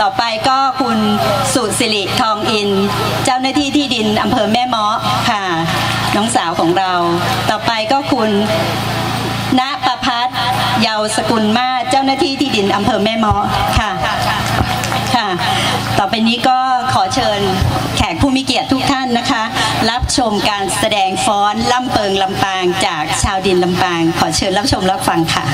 ต่อไปก็คุณสุสิริทองอิน เจ้าหน้าที่ที่ดินอำเภอแม่เมาะค่ะ น้องสาวของเรา ต่อไปก็คุณณประพัฒน์เยาวสกุลมาเจ้าหน้าที่ที่ดินอำเภอแม่เมาะค่ะค่ะ ต่อไปนี้ก็ขอเชิญแขกผู้มีเกียรติทุกท่านนะคะ รับชมการแสดงฟ้อนล่ำเปิงลำปางจากชาวดินลำปาง ขอเชิญรับชมรับฟังค่ะ